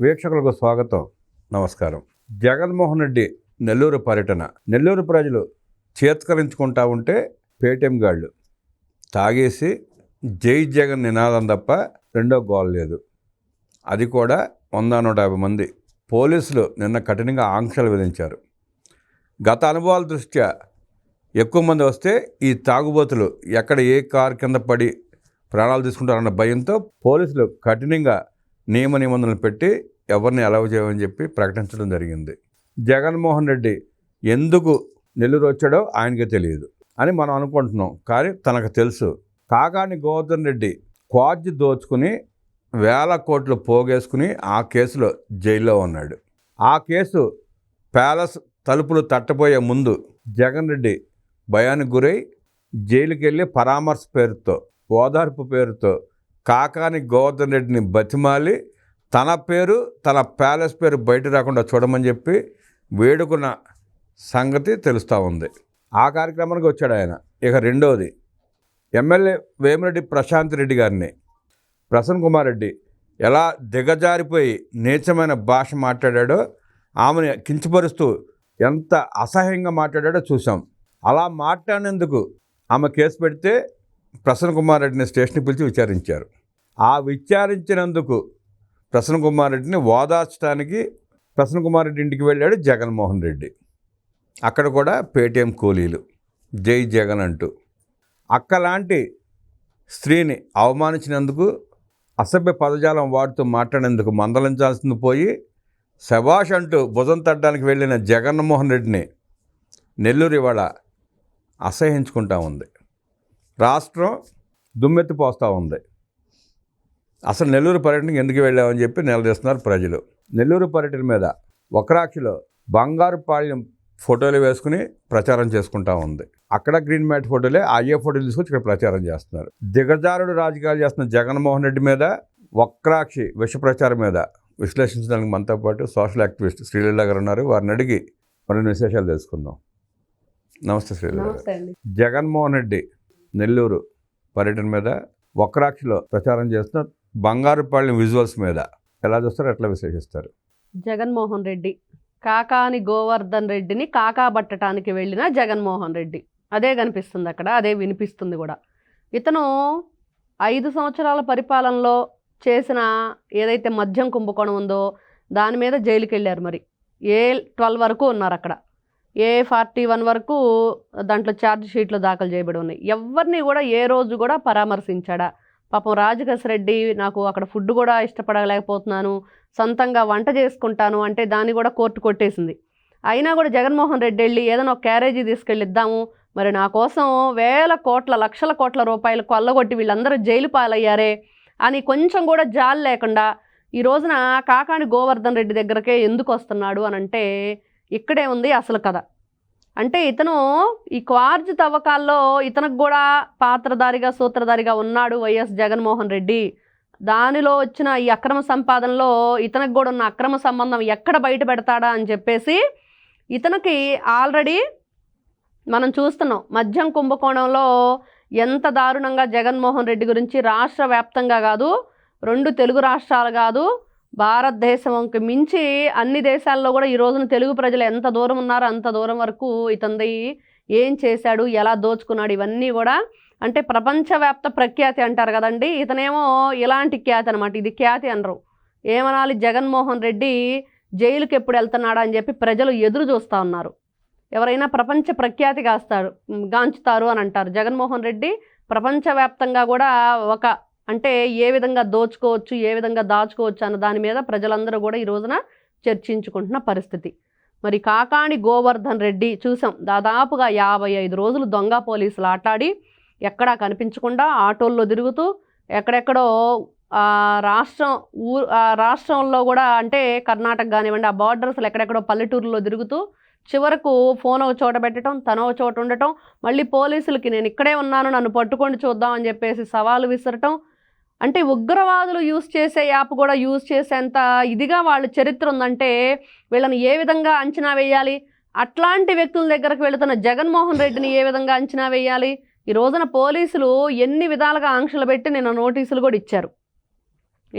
వీక్షకులకు స్వాగతం. నమస్కారం. జగన్మోహన్ రెడ్డి నెల్లూరు పర్యటన. నెల్లూరు ప్రజలు చేత్కరించుకుంటా ఉంటే పేటీఎం గాళ్ళు. తాగేసి జై జగన్ నినాదం తప్ప రెండో గోల్ లేదు. అది కూడా వంద నూట యాభై మంది పోలీసులు నిన్న కఠినంగా ఆంక్షలు విధించారు. గత అనుభవాల దృష్ట్యా ఎక్కువ మంది వస్తే ఈ తాగుబోతులు ఎక్కడ ఏ కార్ కింద పడి ప్రాణాలు తీసుకుంటారన్న భయంతో పోలీసులు కఠినంగా నియమ నిబంధనలు పెట్టి ఎవరిని అలవ్ చేయమని చెప్పి ప్రకటించడం జరిగింది. జగన్మోహన్ రెడ్డి ఎందుకు నెల్లూరు వచ్చాడో ఆయనకే తెలియదు అని మనం అనుకుంటున్నాం. కానీ తనకు తెలుసు. కాకాని గోవర్ధన్ రెడ్డి క్వాజ్ దోచుకుని వేల కోట్లు పోగేసుకుని ఆ కేసులో జైల్లో ఉన్నాడు. ఆ కేసు ప్యాలెస్ తలుపులు తట్టబోయే ముందు జగన్ రెడ్డి భయానికి గురై జైలుకి వెళ్ళి పరామర్శ పేరుతో ఓదార్పు పేరుతో కాకాని గోవర్ధన్ రెడ్డిని బతిమాలి తన పేరు తన ప్యాలెస్ పేరు బయట రాకుండా చూడమని చెప్పి వేడుకున్న సంగతి తెలుస్తూ ఉంది. ఆ కార్యక్రమానికి వచ్చాడు ఆయన. ఇక రెండవది ఎమ్మెల్యే వేమిరెడ్డి ప్రశాంత్ రెడ్డి గారిని ప్రసన్న కుమార్ రెడ్డి ఎలా దిగజారిపోయి నీచమైన భాష మాట్లాడాడో ఆమెను కించపరుస్తూ ఎంత అసహ్యంగా మాట్లాడాడో చూసాం అలా మాట్లాడినందుకు ఆమె కేసు పెడితే ప్రసన్న కుమార్ రెడ్డిని స్టేషన్కి పిలిచి విచారించారు. ఆ విచారించినందుకు ప్రసన్న కుమార్ రెడ్డిని ఓదార్చడానికి ప్రసన్న కుమార్ రెడ్డి ఇంటికి వెళ్ళాడు జగన్మోహన్ రెడ్డి. అక్కడ కూడా పేటీఎం కూలీలు జై జగన్ అంటూ. అక్కలాంటి స్త్రీని అవమానించినందుకు అసభ్య పదజాలం వాడుతూ మాట్లాడేందుకు మందలించాల్సింది పోయి శభాష్ అంటూ భుజం తట్టడానికి వెళ్ళిన జగన్మోహన్ రెడ్డిని నెల్లూరు ఇవాళ అసహించుకుంటా ఉంది. రాష్ట్రం దుమ్మెత్తిపోస్తూ ఉంది. అసలు నెల్లూరు పర్యటనకి ఎందుకు వెళ్ళామని చెప్పి నిలదీస్తున్నారు ప్రజలు. నెల్లూరు పర్యటన మీద వక్రాక్షిలో బంగారు పాళ్యం ఫోటోలు వేసుకుని ప్రచారం చేసుకుంటా ఉంది. అక్కడ గ్రీన్ మ్యాట్ ఫోటోలే అయ్యే ఫోటోలు తీసుకొచ్చి ఇక్కడ ప్రచారం చేస్తున్నారు. దిగజారుడు రాజకీయాలు చేస్తున్న జగన్మోహన్ రెడ్డి మీద వక్రాక్షి విష ప్రచారం మీద విశ్లేషించడానికి మనతో పాటు సోషల్ యాక్టివిస్ట్ శ్రీలీల గారు ఉన్నారు. వారిని అడిగి మరిన్ని విశేషాలు తెలుసుకుందాం. నమస్తే శ్రీలీల జగన్మోహన్ రెడ్డి నెల్లూరు పర్యటన మీద వక్రాక్షిలో ప్రచారం చేస్తున్న బంగారుపాళ్యం విజువల్స్ మీద. ఎలా చూస్తారు? ఎట్లా విశ్లేషిస్తారు? జగన్మోహన్ రెడ్డి. కాకాని గోవర్ధన్ రెడ్డిని కాకా పట్టడానికి వెళ్ళిన జగన్మోహన్ రెడ్డి. అదే కనిపిస్తుంది అక్కడ అదే వినిపిస్తుంది కూడా. ఇతను ఐదు సంవత్సరాల పరిపాలనలో చేసిన ఏదైతే మద్యం కుంభకోణం ఉందో దాని మీద జైలుకి వెళ్ళారు మరి. ఏ ట్వెల్వ్ వరకు ఉన్నారు అక్కడ. ఏ ఫార్టీ వన్ వరకు దాంట్లో ఛార్జ్ షీట్లు దాఖలు చేయబడి ఉన్నాయి. ఎవరిని కూడా ఏ రోజు కూడా పరామర్శించాడా. పాపం రాజకేశ్ రెడ్డి నాకు అక్కడ ఫుడ్ కూడా ఇష్టపడలేకపోతున్నాను. సొంతంగా వంట చేసుకుంటాను అంటే దాన్ని కూడా కోర్టు కొట్టేసింది. అయినా కూడా జగన్మోహన్ రెడ్డి వెళ్ళి ఏదైనా ఒక క్యారేజీ తీసుకెళ్ళి ఇద్దాము మరి నా కోసం వేల కోట్ల లక్షల కోట్ల రూపాయలు కొల్లగొట్టి వీళ్ళందరూ జైలు పాలయ్యారే అని కొంచెం కూడా జాలి లేకుండా ఈ రోజున కాకాని గోవర్ధన్ రెడ్డి దగ్గరకే ఎందుకు వస్తున్నాడు అని అంటే ఇక్కడే ఉంది అసలు కథ. అంటే ఇతను ఈ క్వార్జ్ తవ్వకాల్లో ఇతనికి కూడా పాత్రధారిగా సూత్రధారిగా ఉన్నాడు వైఎస్ జగన్మోహన్ రెడ్డి. దానిలో వచ్చిన ఈ అక్రమ సంపాదనలో ఇతనికి కూడా ఉన్న అక్రమ సంబంధం ఎక్కడ బయట పెడతాడా అని చెప్పేసి ఇతనికి ఆల్రెడీ మనం చూస్తున్నాం. మద్యం కుంభకోణంలో ఎంత దారుణంగా జగన్మోహన్ రెడ్డి గురించి రాష్ట్ర వ్యాప్తంగా కాదు రెండు తెలుగు రాష్ట్రాలు కాదు భారతదేశంకి మించి అన్ని దేశాల్లో కూడా ఈ రోజున తెలుగు ప్రజలు ఎంత దూరం ఉన్నారో అంత దూరం వరకు ఇతంది ఏం చేశాడు ఎలా దోచుకున్నాడు ఇవన్నీ కూడా అంటే ప్రపంచవ్యాప్త ప్రఖ్యాతి అంటారు కదండి. ఇతనేమో ఇలాంటి ఖ్యాతి అనమాట ఇది ఖ్యాతి అనరు. ఏమనాలి? జగన్మోహన్ రెడ్డి జైలుకి ఎప్పుడు వెళ్తున్నాడా అని చెప్పి ప్రజలు ఎదురు చూస్తూ ఉన్నారు. ఎవరైనా ప్రపంచ ప్రఖ్యాతి కాస్తారు గాంచుతారు అని అంటారు. జగన్మోహన్ రెడ్డి ప్రపంచవ్యాప్తంగా కూడా ఒక అంటే ఏ విధంగా దోచుకోవచ్చు ఏ విధంగా దాచుకోవచ్చు అన్న దాని మీద ప్రజలందరూ కూడా ఈ రోజున చర్చించుకుంటున్న పరిస్థితి. మరి కాకాణి గోవర్ధన్ రెడ్డి చూసాం దాదాపుగా యాభై ఐదు రోజులు దొంగ పోలీసులు ఆటాడి ఎక్కడా కనిపించకుండా ఆటోల్లో తిరుగుతూ ఎక్కడెక్కడో రాష్ట్రం ఊ ఆ, రాష్ట్రంలో కూడా అంటే కర్ణాటక కానివ్వండి ఆ బార్డర్స్లో ఎక్కడెక్కడో పల్లెటూరులో తిరుగుతూ చివరకు ఫోన్ ఒక చోట పెట్టడం తన ఒక చోట ఉండటం మళ్ళీ పోలీసులకి నేను ఇక్కడే ఉన్నాను నన్ను పట్టుకొని చూద్దామని చెప్పేసి సవాలు విసరటం అంటే ఉగ్రవాదులు యూజ్ చేసే యాప్ కూడా యూజ్ చేసేంత ఇదిగా వాళ్ళ చరిత్ర ఉందంటే వీళ్ళని ఏ విధంగా అంచనా వేయాలి? అట్లాంటి వ్యక్తుల దగ్గరకు వెళుతున్న జగన్మోహన్ రెడ్డిని ఏ విధంగా అంచనా వేయాలి? ఈ రోజున పోలీసులు ఎన్ని విధాలుగా ఆంక్షలు పెట్టి నిన్న నోటీసులు కూడా ఇచ్చారు.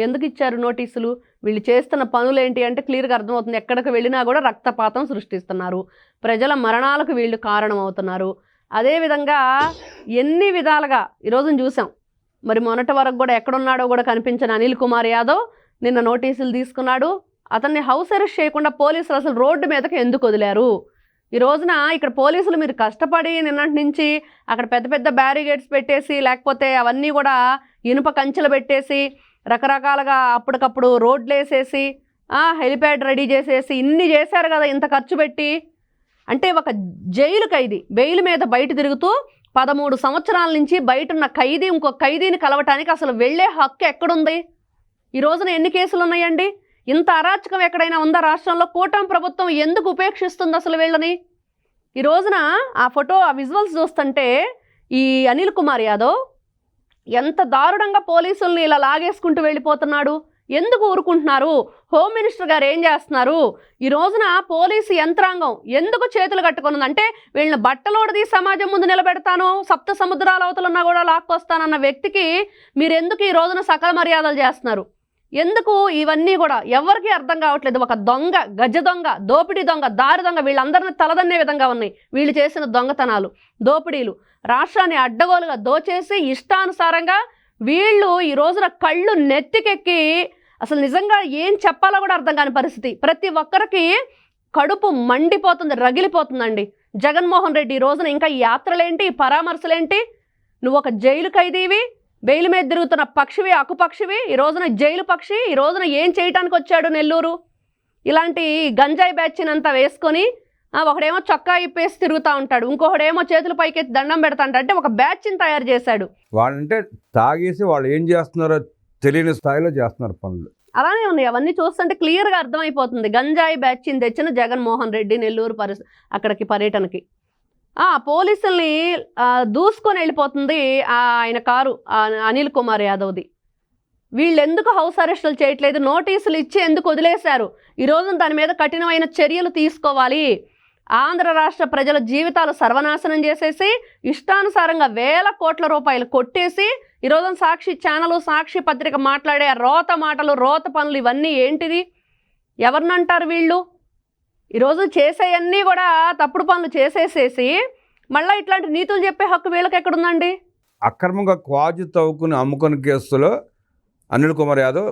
ఎందుకు ఇచ్చారు నోటీసులు? వీళ్ళు చేస్తున్న పనులు ఏంటి అంటే క్లియర్గా అర్థమవుతుంది. ఎక్కడికి వెళ్ళినా కూడా రక్తపాతం సృష్టిస్తున్నారు. ప్రజల మరణాలకు వీళ్ళు కారణమవుతున్నారు. అదేవిధంగా ఎన్ని విధాలుగా ఈరోజు చూసాం. మరి మొన్నటి వరకు కూడా ఎక్కడున్నాడో కూడా కనిపించిన అనిల్ కుమార్ యాదవ్ నిన్న నోటీసులు తీసుకున్నాడు. అతన్ని హౌస్ అరెస్ట్ చేయకుండా పోలీసులు అసలు రోడ్డు మీదకి ఎందుకు వదిలారు? ఈ రోజున ఇక్కడ పోలీసులు మీరు కష్టపడి నిన్నటి నుంచి అక్కడ పెద్ద పెద్ద బ్యారిగేడ్స్ పెట్టేసి లేకపోతే అవన్నీ కూడా ఇనుప కంచెలు పెట్టేసి రకరకాలుగా అప్పటికప్పుడు రోడ్లు వేసేసి హెలిప్యాడ్ రెడీ చేసేసి ఇన్ని చేశారు కదా ఇంత ఖర్చు పెట్టి? అంటే ఒక జైలు ఖైదీ బెయిల్ మీద బయట తిరుగుతూ పదమూడు సంవత్సరాల నుంచి బయట ఉన్న ఖైదీ ఇంకో ఖైదీని కలవటానికి అసలు వెళ్ళే హక్కు ఎక్కడుంది? ఈ రోజున ఎన్ని కేసులు ఉన్నాయండి ఇంత అరాచకం ఎక్కడైనా ఉందా రాష్ట్రంలో? కూటమి ప్రభుత్వం ఎందుకు ఉపేక్షిస్తుంది అసలు వీళ్ళని? ఈ రోజున ఆ ఫోటో ఆ విజువల్స్ చూస్తుంటే ఈ అనిల్ కుమార్ యాదవ్ ఎంత దారుణంగా పోలీసుల్ని ఇలా లాగేసుకుంటూ వెళ్ళిపోతున్నాడు. ఎందుకు ఊరుకుంటున్నారు? హోమ్ మినిస్టర్ గారు ఏం చేస్తున్నారు? ఈ రోజున పోలీసు యంత్రాంగం ఎందుకు చేతులు కట్టుకున్నది అంటే వీళ్ళని బట్టలోడది సమాజం ముందు నిలబెడతాను సప్త సముద్రాల అవతలున్నా కూడా లాక్కొస్తానన్న వ్యక్తికి మీరు ఎందుకు ఈ రోజున సకల మర్యాదలు చేస్తున్నారు? ఎందుకు ఇవన్నీ కూడా ఎవరికీ అర్థం కావట్లేదు. ఒక దొంగ గజ దొంగ దోపిడీ దొంగ దారి దొంగ వీళ్ళందరినీ తలదన్నే విధంగా ఉన్నాయి. వీళ్ళు చేసిన దొంగతనాలు దోపిడీలు రాష్ట్రాన్ని అడ్డగోలుగా దోచేసి ఇష్టానుసారంగా వీళ్ళు ఈ రోజున కళ్ళు నెత్తికెక్కి అసలు నిజంగా ఏం చెప్పాలో కూడా అర్థం కాని పరిస్థితి. ప్రతి ఒక్కరికి కడుపు మండిపోతుంది రగిలిపోతుందండి. జగన్మోహన్ రెడ్డి ఈ రోజున ఇంకా యాత్రలేంటి పరామర్శలేంటి? నువ్వు ఒక జైలు ఖైదీవి బెయిల్ మీద తిరుగుతున్న పక్షివి అకుపక్షివి ఈ రోజున జైలు పక్షి ఈ రోజున ఏం చేయటానికి వచ్చాడు నెల్లూరు? ఇలాంటి గంజాయి బ్యాచ్నంతా వేసుకొని ఒకడేమో చొక్కా ఇప్పేసి తిరుగుతూ ఉంటాడు ఇంకొకడేమో చేతుల పైకి దండం పెడతాడు అంటే ఒక బ్యాచ్ని తయారు చేశాడు. వాళ్ళంటే తాగేసి వాళ్ళు ఏం చేస్తున్నారో తెలియని స్థాయిలో చేస్తున్నారు పనులు. అలానే ఉన్నాయి. అవన్నీ చూస్తుంటే క్లియర్గా అర్థమైపోతుంది. గంజాయి బ్యాచ్ని తెచ్చిన జగన్మోహన్ రెడ్డి నెల్లూరు పరి అక్కడికి పర్యటనకి. పోలీసుల్ని దూసుకొని వెళ్ళిపోతుంది ఆ, ఆయన కారు అనిల్ కుమార్ యాదవ్ది. వీళ్ళు ఎందుకు హౌస్ అరెస్టులు చేయట్లేదు? నోటీసులు ఇచ్చి ఎందుకు వదిలేశారు? ఈరోజు దాని మీద కఠినమైన చర్యలు తీసుకోవాలి. ఆంధ్ర రాష్ట్ర ప్రజల జీవితాలు సర్వనాశనం చేసేసి ఇష్టానుసారంగా వేల కోట్ల రూపాయలు కొట్టేసి ఈ రోజున సాక్షి ఛానల్ సాక్షి పత్రిక మాట్లాడే రోత మాటలు రోత పనులు ఇవన్నీ ఏంటిది? ఎవరినంటారు వీళ్ళు? ఈరోజు చేసేయన్నీ కూడా తప్పుడు పనులు చేసేసేసి మళ్ళీ ఇట్లాంటి నీతులు చెప్పే హక్కు వీళ్ళకి ఎక్కడుందండి? అక్రమంగా క్వాజు తవ్వుకుని అమ్ముకుని కేసులో అనిల్ కుమార్ యాదవ్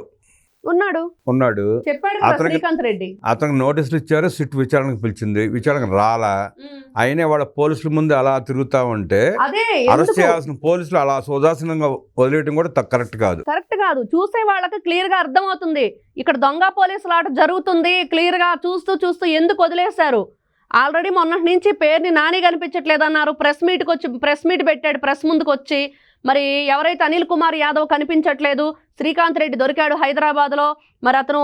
ఉన్నాడు. ఉన్నాడు. చెప్పాడు అతనికి- శ్రీకాంత్ రెడ్డి. అతనికి నోటీసులు ఇచ్చారు సిట్ విచారణకు పిలిచింది. విచారణకు రాలా. అయినా వాళ్ళ పోలీసుల ముందు అలా తిరుగుతా ఉంటే అదే అరెస్ట్? చేయాల్సిన పోలీసులు అలా సుదాసనంగా వదిలేయటం కూడా కరెక్ట్ కాదు. కరెక్ట్ కాదు. చూసే వాళ్ళకి క్లియర్గా అర్థమవుతుంది. ఇక్కడ దొంగ పోలీసుల ఆట జరుగుతుంది. క్లియర్గా చూస్తూ చూస్తూ ఎందుకు వదిలేశారు? ఆల్రెడీ మొన్నటి నుంచి పేరుని నాని కనిపించట్లేదు అన్నారు ప్రెస్ మీట్కి వచ్చి ప్రెస్ మీట్ పెట్టాడు. ప్రెస్ ముందుకు వచ్చి మరి ఎవరైతే అనిల్ కుమార్ యాదవ్ కనిపించట్లేదు శ్రీకాంత్ రెడ్డి దొరికాడు హైదరాబాద్లో మరి అతను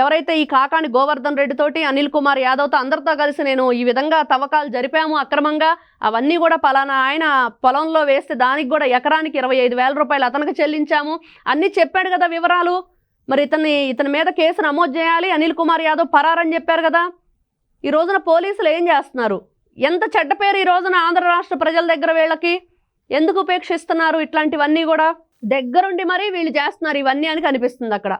ఎవరైతే ఈ కాకాని గోవర్ధన్ రెడ్డితోటి అనిల్ కుమార్ యాదవ్తో అందరితో కలిసి నేను ఈ విధంగా తవ్వకాలు జరిపాము అక్రమంగా. అవన్నీ కూడా పలానా ఆయన పొలంలో వేస్తే దానికి కూడా ఎకరానికి ఇరవై ఐదు వేల రూపాయలు అతనికి చెల్లించాము. అన్నీ చెప్పాడు కదా వివరాలు. మరి ఇతన్ని ఇతని మీద కేసు నమోదు చేయాలి అనిల్ కుమార్ యాదవ్ పరారని చెప్పారు కదా. ఈ రోజున పోలీసులు ఏం చేస్తున్నారు? ఎంత చెడ్డ పేరు ఈ రోజున ఆంధ్ర రాష్ట్ర ప్రజల దగ్గర వీళ్ళకి? ఎందుకు ఉపేక్షిస్తున్నారు ఇట్లాంటివన్నీ కూడా? దగ్గరుండి మరీ వీళ్ళు చేస్తున్నారు ఇవన్నీ అని కనిపిస్తుంది అక్కడ.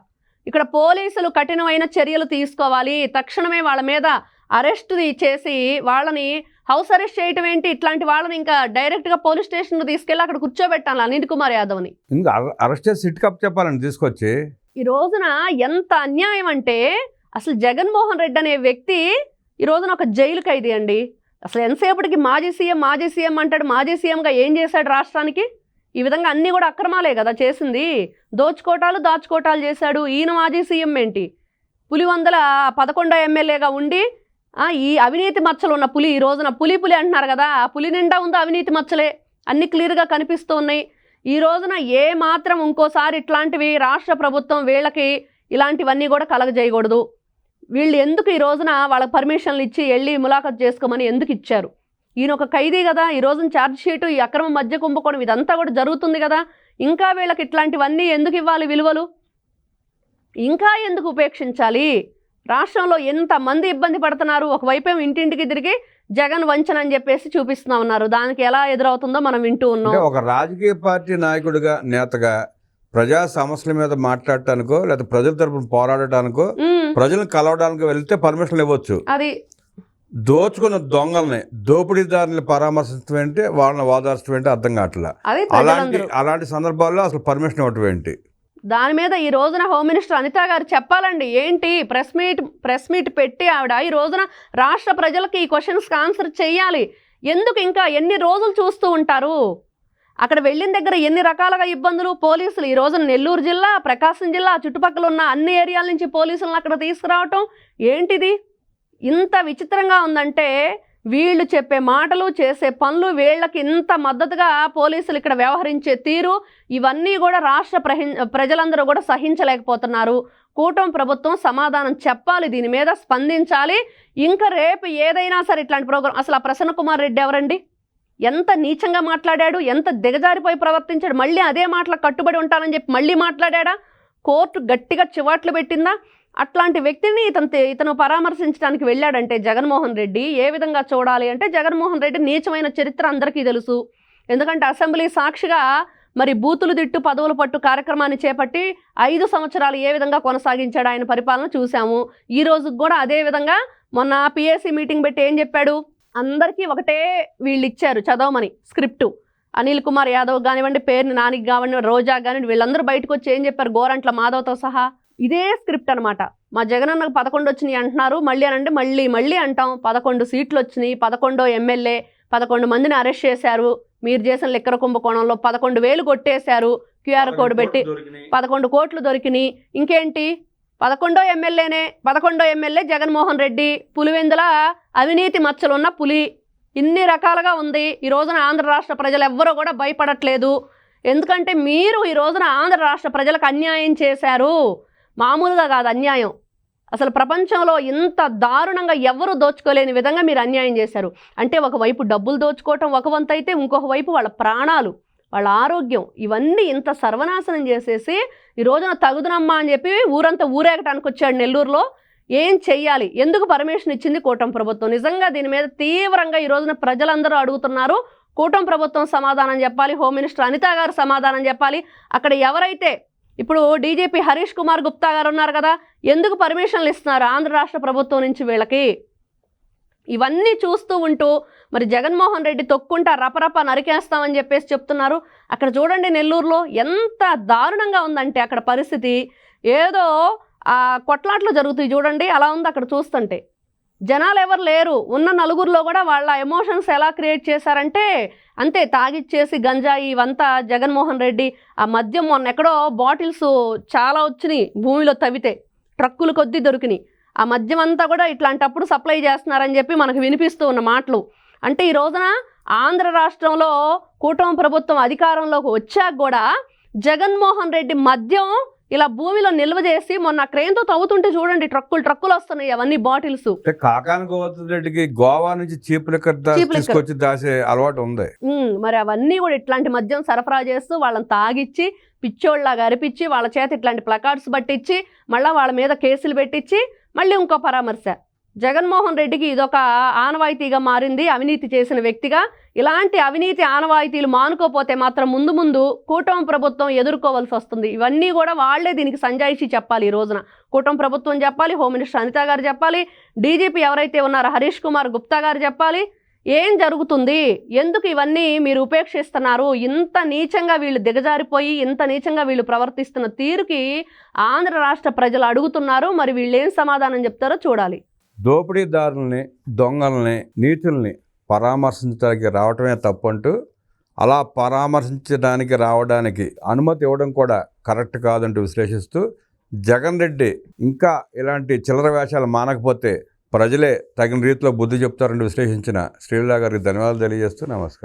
ఇక్కడ పోలీసులు కఠినమైన చర్యలు తీసుకోవాలి. తక్షణమే వాళ్ళ మీద అరెస్ట్ చేసి వాళ్ళని హౌస్ అరెస్ట్ చేయటం ఏంటి? ఇట్లాంటి వాళ్ళని ఇంకా డైరెక్ట్గా పోలీస్ స్టేషన్కి తీసుకెళ్ళి అక్కడ కూర్చోబెట్టాలి అనిల్ కుమార్ యాదవ్ని. ఇంకా అర- అరెస్ట్ చేసి సిట్ కప్ చెప్పాలని తీసుకొచ్చి? ఈ రోజున ఎంత అన్యాయం అంటే అసలు జగన్మోహన్ రెడ్డి అనే వ్యక్తి ఈ రోజున ఒక జైలు ఖైదీ అండి. అసలు ఎంతసేపటికి మాజీ సీఎం మాజీ సీఎం అంటాడు మాజీ సీఎంగా ఏం చేశాడు రాష్ట్రానికి? ఈ విధంగా అన్నీ కూడా అక్రమాలే కదా చేసింది. దోచుకోటాలు దాచుకోటాలు చేశాడు. ఈయన మాజీ సీఎం ఏంటి? పులి వందల పదకొండో ఎమ్మెల్యేగా ఉండి ఈ అవినీతి మచ్చలు ఉన్న పులి ఈ రోజున పులి పులి అంటున్నారు కదా ఆ పులి నిండా ఉందో అవినీతి మచ్చలే? అన్ని క్లియర్గా కనిపిస్తూ ఉన్నాయి ఈ రోజున ఏ మాత్రం ఇంకోసారి ఇట్లాంటివి రాష్ట్ర ప్రభుత్వం వీళ్ళకి ఇలాంటివన్నీ కూడా కలగజేయకూడదు. వీళ్ళు ఎందుకు ఈ రోజున వాళ్ళకి పర్మిషన్లు ఇచ్చి వెళ్ళి ములాఖత్ చేసుకోమని ఎందుకు ఇచ్చారు? ఈయన ఒక ఖైదీ కదా ఈ రోజున ఛార్జ్ షీటు ఈ అక్రమ మధ్య కుంభకోణం ఇదంతా కూడా జరుగుతుంది కదా ఇంకా వీళ్ళకి ఇట్లాంటివన్నీ ఎందుకు ఇవ్వాలి విలువలు? ఇంకా ఎందుకు ఉపేక్షించాలి? రాష్ట్రంలో ఎంతమంది ఇబ్బంది పడుతున్నారు? ఒకవైపేమో ఇంటింటికి తిరిగి జగన్ వంచన అని చెప్పేసి చూపిస్తున్నా ఉన్నారు. దానికి ఎలా ఎదురవుతుందో మనం వింటూ ఉన్నాం. ఒక రాజకీయ పార్టీ నాయకుడిగా నేతగా ప్రజా సమస్యల మీద మాట్లాడటానికో లేదా ప్రజల తరపున పోరాడటానికో ప్రజలను కలవడానికి వెళ్తే పర్మిషన్ ఇవ్వచ్చు. అది దోచుకున్న దొంగల్ని దోపిడీదారుని పరామర్శించడం ఏంటి వాళ్ళని ఓదార్చడం ఏంటి అర్థం కావట్లా? అది అలాంటి అలాంటి సందర్భాల్లో అసలు పర్మిషన్ ఇవ్వటం ఏంటి? దాని మీద ఈ రోజున హోమ్ మినిస్టర్ అనిత గారు చెప్పాలండి ఏంటి ప్రెస్ మీట్ ప్రెస్ మీట్ పెట్టి ఆవిడ ఈ రోజున రాష్ట్ర ప్రజలకు ఈ క్వశ్చన్స్కి ఆన్సర్ చేయాలి. ఎందుకు ఇంకా ఎన్ని రోజులు చూస్తూ ఉంటారు? అక్కడ వెళ్ళిన దగ్గర ఎన్ని రకాలుగా ఇబ్బందులు పోలీసులు? ఈ రోజున నెల్లూరు జిల్లా ప్రకాశం జిల్లా చుట్టుపక్కల ఉన్న అన్ని ఏరియాల నుంచి పోలీసులను అక్కడ తీసుకురావటం ఏంటిది? ఇంత విచిత్రంగా ఉందంటే వీళ్ళు చెప్పే మాటలు చేసే పనులు వీళ్ళకి ఇంత మద్దతుగా పోలీసులు ఇక్కడ వ్యవహరించే తీరు ఇవన్నీ కూడా రాష్ట్ర ప్రహి ప్రజలందరూ కూడా సహించలేకపోతున్నారు. కూటమి ప్రభుత్వం సమాధానం చెప్పాలి దీని మీద స్పందించాలి. ఇంకా రేపు ఏదైనా సరే ఇట్లాంటి ప్రోగ్రాం అసలు ఆ ప్రసన్న కుమార్ రెడ్డి ఎవరండి? ఎంత నీచంగా మాట్లాడాడు ఎంత దిగజారిపోయి ప్రవర్తించాడు మళ్ళీ అదే మాటలకు కట్టుబడి ఉంటానని చెప్పి మళ్ళీ మాట్లాడా కోర్టు గట్టిగా చివాట్లు పెట్టిందా? అట్లాంటి వ్యక్తిని ఇతను ఇతను పరామర్శించడానికి వెళ్ళాడంటే జగన్మోహన్ రెడ్డి ఏ విధంగా చూడాలి అంటే జగన్మోహన్ రెడ్డి నీచమైన చరిత్ర అందరికీ తెలుసు. ఎందుకంటే అసెంబ్లీ సాక్షిగా మరి బూతులు దిట్టు పదవులు పట్టు కార్యక్రమాన్ని చేపట్టి ఐదు సంవత్సరాలు ఏ విధంగా కొనసాగించాడు ఆయన పరిపాలన చూసాము ఈ రోజు కూడా అదే విధంగా మొన్న పిఎస్సి మీటింగ్ పెట్టి ఏం చెప్పాడు? అందరికీ ఒకటే వీళ్ళు ఇచ్చారు చదవమని స్క్రిప్టు. అనిల్ కుమార్ యాదవ్ కానివ్వండి పేరుని నానికి కానివ్వండి రోజా కానివ్వండి వీళ్ళందరూ బయటకు వచ్చి ఏం చెప్పారు? గోరంట్ల మాధవ్తో సహా ఇదే స్క్రిప్ట్ అనమాట మా జగనన్నకు పదకొండు వచ్చినాయి అంటున్నారు మళ్ళీ అని అంటే మళ్ళీ మళ్ళీ అంటాం. పదకొండు సీట్లు వచ్చినాయి పదకొండో ఎమ్మెల్యే పదకొండు మందిని అరెస్ట్ చేశారు. మీరు చేసిన లిక్కర కుంభకోణంలో పదకొండు వేలు కొట్టేశారు. క్యూఆర్ కోడ్ పెట్టి పదకొండు కోట్లు దొరికినాయి. ఇంకేంటి? పదకొండో ఎమ్మెల్యేనే పదకొండో ఎమ్మెల్యే జగన్మోహన్ రెడ్డి పులివెందుల అవినీతి మచ్చలున్న పులి. ఇన్ని రకాలుగా ఉంది. ఈ రోజున ఆంధ్ర రాష్ట్ర ప్రజలు ఎవ్వరూ కూడా భయపడట్లేదు. ఎందుకంటే మీరు ఈ రోజున ఆంధ్ర రాష్ట్ర ప్రజలకు అన్యాయం చేశారు. మామూలుగా కాదు అన్యాయం. అసలు ప్రపంచంలో ఇంత దారుణంగా ఎవరు దోచుకోలేని విధంగా మీరు అన్యాయం చేశారు. అంటే ఒకవైపు డబ్బులు దోచుకోవటం ఒక వంతు అయితే ఇంకొక వైపు వాళ్ళ ప్రాణాలు. వాళ్ళ ఆరోగ్యం ఇవన్నీ ఇంత సర్వనాశనం చేసేసి ఈ రోజున తగుదనమ్మా అని చెప్పి ఊరంతా ఊరేగటానికి వచ్చాడు నెల్లూరులో. ఏం చెయ్యాలి? ఎందుకు పర్మిషన్ ఇచ్చింది కూటమి ప్రభుత్వం? నిజంగా దీని మీద తీవ్రంగా ఈ రోజున ప్రజలందరూ అడుగుతున్నారు. కూటమి ప్రభుత్వం సమాధానం చెప్పాలి హోమ్ మినిస్టర్ అనిత గారు సమాధానం చెప్పాలి. అక్కడ ఎవరైతే ఇప్పుడు డీజీపీ హరీష్ కుమార్ గుప్తా గారు ఉన్నారు కదా ఎందుకు పర్మిషన్లు ఇస్తున్నారు ఆంధ్ర రాష్ట్ర ప్రభుత్వం నుంచి వీళ్ళకి? ఇవన్నీ చూస్తూ ఉంటూ మరి జగన్మోహన్ రెడ్డి తొక్కుంటా రపరప నరికేస్తామని చెప్పేసి చెప్తున్నారు. అక్కడ చూడండి నెల్లూరులో ఎంత దారుణంగా ఉందంటే అక్కడ పరిస్థితి. ఏదో ఆ కొట్లాట్లు జరుగుతాయి చూడండి అలా ఉంది అక్కడ చూస్తుంటే. జనాలు ఎవరు లేరు. ఉన్న నలుగురిలో కూడా వాళ్ళ ఎమోషన్స్ ఎలా క్రియేట్ చేశారంటే అంతే తాగిచ్చేసి గంజాయి ఇవంతా జగన్మోహన్ రెడ్డి ఆ మద్యం మొన్న ఎక్కడో బాటిల్స్ చాలా వచ్చినాయి భూమిలో తవ్వితే ట్రక్కులు కొద్దీ దొరికినాయి. ఆ మద్యం అంతా కూడా ఇట్లాంటప్పుడు సప్లై చేస్తున్నారని చెప్పి మనకు వినిపిస్తూ ఉన్న మాటలు. అంటే ఈ రోజున ఆంధ్ర రాష్ట్రంలో కూటమి ప్రభుత్వం అధికారంలోకి వచ్చాక కూడా జగన్మోహన్ రెడ్డి మద్యం ఇలా భూమిలో నిల్వ చేసి మొన్న క్రేన్తో తవ్వుతుంటే చూడండి ట్రక్కులు ట్రక్కులు వస్తున్నాయి అవన్నీ బాటిల్స్. రెడ్డికి గోవా నుంచి. తీసుకొచ్చి దాసే అలవాటు ఉంది. మరి అవన్నీ కూడా ఇట్లాంటి మద్యం సరఫరా చేస్తూ వాళ్ళని తాగిచ్చి పిచ్చోళ్ళలాగా అరిపించి వాళ్ళ చేత ఇట్లాంటి ప్లకార్డ్స్ పట్టించి మళ్ళీ వాళ్ళ మీద కేసులు పెట్టించి మళ్ళీ ఇంకో పరామర్శ. జగన్మోహన్ రెడ్డికి ఇదొక ఆనవాయితీగా మారింది. అవినీతి చేసిన వ్యక్తిగా ఇలాంటి అవినీతి ఆనవాయితీలు మానుకోపోతే మాత్రం ముందు ముందు కూటమి ప్రభుత్వం ఎదుర్కోవాల్సి వస్తుంది. ఇవన్నీ కూడా వాళ్ళే దీనికి సంజాయిషి చెప్పాలి ఈ రోజున. కూటమి ప్రభుత్వం చెప్పాలి హోమ్ మినిస్టర్ అనిత గారు చెప్పాలి డీజీపీ ఎవరైతే ఉన్నారో హరీష్ కుమార్ గుప్తా గారు చెప్పాలి ఏం జరుగుతుంది? ఎందుకు ఇవన్నీ మీరు ఉపేక్షిస్తున్నారు? ఇంత నీచంగా వీళ్ళు దిగజారిపోయి ఇంత నీచంగా వీళ్ళు ప్రవర్తిస్తున్న తీరుకి ఆంధ్ర రాష్ట్ర ప్రజలు అడుగుతున్నారు. మరి వీళ్ళు ఏం సమాధానం చెప్తారో చూడాలి. దోపిడీదారుల్ని దొంగల్ని నీతుల్ని పరామర్శించడానికి రావటమే తప్పంటూ అలా పరామర్శించడానికి రావడానికి అనుమతి ఇవ్వడం కూడా కరెక్ట్ కాదంటూ విశ్లేషిస్తూ జగన్ రెడ్డి ఇంకా ఇలాంటి చిల్లర వేషాలు మానకపోతే ప్రజలే తగిన రీతిలో బుద్ధి చెప్తారని విశ్లేషించిన శ్రీలా గారికి ధన్యవాదాలు తెలియజేస్తూ నమస్కారం.